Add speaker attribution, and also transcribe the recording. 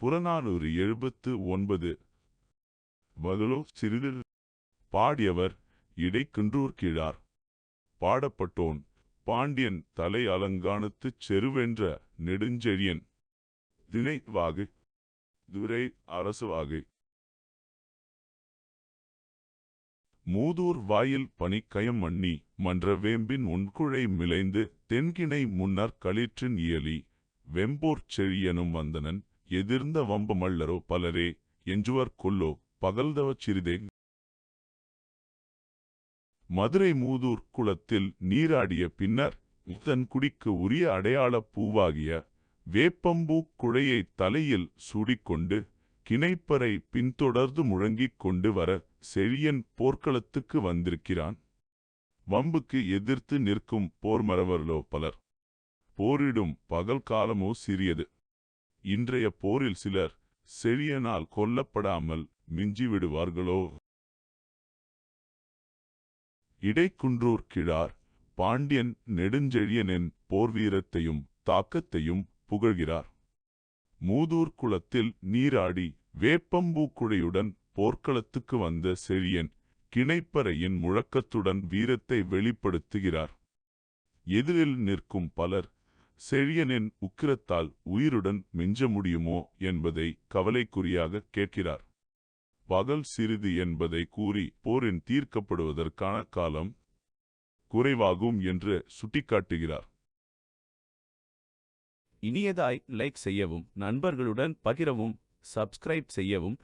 Speaker 1: புறநானூறு எழுபத்து ஒன்பது. வகலோ சிறிது பாடியவர் இடைக்குன்றூர் கிழார். பாடப்பட்டோன் பாண்டியன் தலை அலங்கானத்துச் செருவென்ற நெடுஞ்செழியன். திணை வாகு. துரை அரசு வாகு. மூதூர் வாயில் பனிக்கயம் மண்ணி மன்ற வேம்பின் உண்குழை மிளைந்து தென்கிணை முன்னர் களிற்றின் இயலி வெம்போர் செழியனும் வந்தனன். எதிர்ந்த வம்பமல்லரோ பலரே என்றுவர் கொல்லோ பகல்தவச் சிறிதே. மதுரை மூதூர் குளத்தில் நீராடிய பின்னர் தன் குடிக்கு உரிய அடையாளப் பூவாகிய வேப்பம்பூ குழையை தலையில் சூடிக்கொண்டு கிணைப்பறை பின்தொடர்ந்து முழங்கிக் கொண்டு வர செழியன் போர்க்களத்துக்கு வந்திருக்கிறான். வம்புக்கு எதிர்த்து நிற்கும் போர்மறவர்களோ பலர். போரிடும் பகல் காலமோ சிறியது. இன்றைய போரில் சிலர் செழியனால் கொல்லப்படாமல் மிஞ்சிவிடுவார்களோ? இடைக்குன்றூர் கிழார் பாண்டியன் நெடுஞ்செழியனின் போர்வீரத்தையும் தாக்கத்தையும் புகழ்கிறார். மூதூர் குளத்தில் நீராடி வேப்பம்பூக்குழையுடன் போர்க்களத்துக்கு வந்த செழியன் கிணைப்பறையின் முழக்கத்துடன் வீரத்தை வெளிப்படுத்துகிறார். எதிரில் நிற்கும் பலர் செழியனின் உக்கிரத்தால் உயிருடன் மிஞ்ச முடியுமோ என்பதை கவலைக்குறியாக கேட்கிறார். பகல் சிறிது என்பதை கூறி போரின் தீர்க்கப்படுவதற்கான காலம் குறைவாகும் என்று சுட்டிக்காட்டுகிறார்.
Speaker 2: இனியதாய் லைக் செய்யவும் நண்பர்களுடன் பகிரவும் சப்ஸ்கிரைப் செய்யவும்